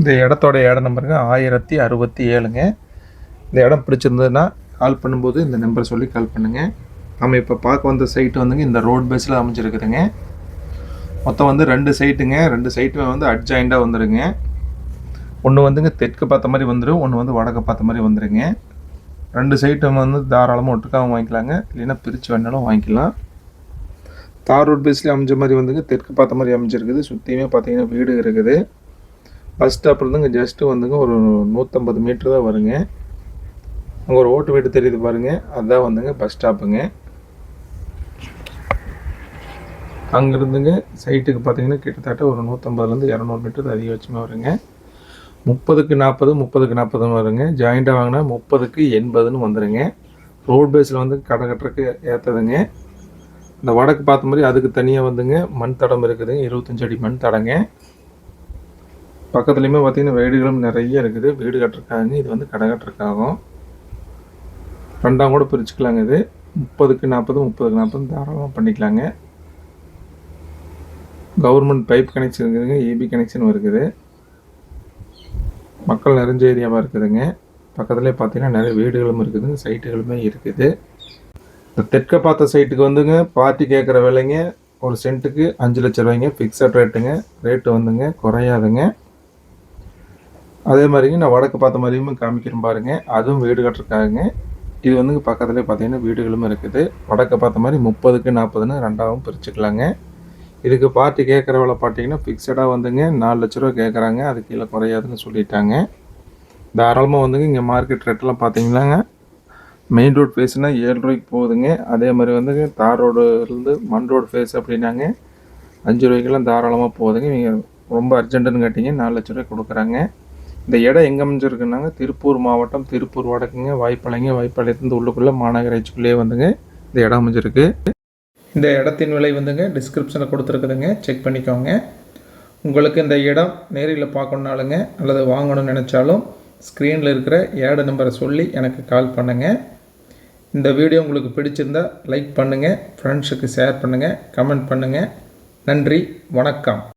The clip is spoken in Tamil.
இந்த இடத்தோட இட நம்பருங்க ஆயிரத்தி அறுபத்தி ஏழுங்க. இந்த இடம் பிடிச்சிருந்ததுன்னா கால் பண்ணும்போது இந்த நம்பரை சொல்லி கால் பண்ணுங்கள் நம்ம இப்போ பார்க்க வந்த சைட்டு வந்துங்க இந்த ரோட் பேஸில் அமைஞ்சிருக்குதுங்க. மொத்தம் வந்து ரெண்டு சைட்டுங்க ரெண்டு சைட்டுமே வந்து அட்ஜாயிண்டாக வந்துடுங்க ஒன்று வந்துங்க தெற்கு பார்த்த மாதிரி வந்துடும் ஒன்று வந்து வடக்கு பார்த்த மாதிரி வந்துடுங்க ரெண்டு சைட்டும் வந்து தாராளமாக ஒட்டுக்காகவும் வாங்கிக்கலாங்க. இல்லைன்னா பிரித்து வேணாலும் வாங்கிக்கலாம். தார் ரோட் பேஸ்லேயே அமைஞ்ச மாதிரி வந்துங்க தெற்கு பார்த்த மாதிரி அமைஞ்சிருக்குது. சுற்றியுமே பார்த்தீங்கன்னா வீடு இருக்குது. பஸ் ஸ்டாப்லேருந்துங்க ஜஸ்ட்டு வந்துங்க ஒரு நூற்றம்பது மீட்ரு தான் வருங்க. அங்கே ஒரு ஓட்டு வீடு தெரியுது பாருங்க அதுதான் வந்துங்க பஸ் ஸ்டாப்புங்க அங்கேருந்துங்க சைட்டுக்கு பார்த்தீங்கன்னா கிட்டத்தட்ட ஒரு நூற்றம்பதுலேருந்து இரநூறு மீட்டர் அதிகபட்சமாக வருங்க. முப்பதுக்கு நாற்பது முப்பதுக்கு நாற்பதுன்னு வருங்க. ஜாயிண்ட்டாக வாங்கினா முப்பதுக்கு எண்பதுன்னு வந்துடுங்க ரோட் பேஸில் வந்து கடை கட்டுறதுக்கு ஏற்றதுங்க இந்த வடக்கு பார்த்த மாதிரி அதுக்கு தனியாக வந்துங்க மண் தடம் இருக்குதுங்க. இருபத்தஞ்சு அடி மண் தடங்க. பக்கத்துலேயுமே பார்த்தீங்கன்னா வீடுகளும் நிறைய இருக்குது. வீடு கட்டுறக்காங்க இது வந்து கடை கட்டுறதுக்காகும் ரெண்டாம் கூட பிரிச்சுக்கலாங்க இது. முப்பதுக்கு நாற்பது முப்பதுக்கு நாற்பது தாராளமாக பண்ணிக்கலாங்க. கவர்மெண்ட் பைப் கனெக்ஷன் இருக்குதுங்க ஏபி கனெக்ஷன் இருக்குது. மக்கள் நிறைஞ்ச ஏரியாவாக இருக்குதுங்க. பக்கத்துலேயே பார்த்தீங்கன்னா நிறைய வீடுகளும் இருக்குதுங்க சைட்டுகளுமே இருக்குது. இந்த தெற்க பார்த்த சைட்டுக்கு வந்துங்க பார்ட்டி கேட்குற விலைங்க. ஒரு சென்ட்டுக்கு அஞ்சு லட்ச ரூபாய்ங்க ஃபிக்ஸட் ரேட்டுங்க ரேட்டு வந்துங்க குறையாதுங்க. அதே மாதிரிங்க நான் வடக்கு பார்த்த மாதிரியும் காமிக்கிறேன் பாருங்க. அதுவும் வீடு கட்டிருக்காங்க இது வந்துங்க பக்கத்துலேயே பார்த்தீங்கன்னா வீடுகளும் இருக்குது. வடக்கு பார்த்த மாதிரி முப்பதுக்கு நாற்பதுன்னு ரெண்டாவும் பிரிச்சுக்கலாங்க. இதுக்கு பார்ட்டி கேட்குற வேலை பார்த்தீங்கன்னா ஃபிக்ஸடாக வந்துங்க நாலு லட்ச ரூபா கேட்குறாங்க. அது கீழே குறையாதுன்னு சொல்லிட்டாங்க. தாராளமாக வந்துங்க இங்கே மார்க்கெட் ரேட்டெல்லாம் பார்த்தீங்கன்னாங்க மெயின் ரோடு ஃபேஸ்னால் ஏழு ரூபாய்க்கு போகுதுங்க. அதே மாதிரி வந்துங்க தார் ரோடுலேருந்து மண் ரோடு ஃபேஸ் அப்படின்னாங்க அஞ்சு ரூபாய்க்கெல்லாம் தாராளமாக போகுதுங்க. நீங்கள் ரொம்ப அர்ஜென்ட்டுன்னு கேட்டிங்க நாலு லட்ச ரூபாய் கொடுக்குறாங்க. இந்த இடம் எங்கே அமைஞ்சிருக்குன்னாங்க? திருப்பூர் மாவட்டம் திருப்பூர் வடக்குங்க. வாய்ப்பாளையங்க வாய்ப்பாளையத்துலேருந்து உள்ளுக்குள்ளே மாநகராட்சிக்குள்ளேயே வந்துங்க இந்த இடம் அமைஞ்சிருக்கு. இந்த இடத்தின் விலை வந்துங்க டிஸ்கிரிப்ஷனில் கொடுத்துருக்குதுங்க. செக் பண்ணிக்கோங்க. உங்களுக்கு இந்த இடம் நேரில் பார்க்கணுனாலுங்க அல்லது வாங்கணும்னு நினச்சாலும் ஸ்க்ரீனில் இருக்கிற ஏட நம்பரை சொல்லி எனக்கு கால் பண்ணுங்கள் இந்த வீடியோ உங்களுக்கு பிடிச்சிருந்தா லைக் பண்ணுங்கள் ஃப்ரெண்ட்ஸுக்கு ஷேர் பண்ணுங்கள் கமெண்ட் பண்ணுங்கள் நன்றி வணக்கம்.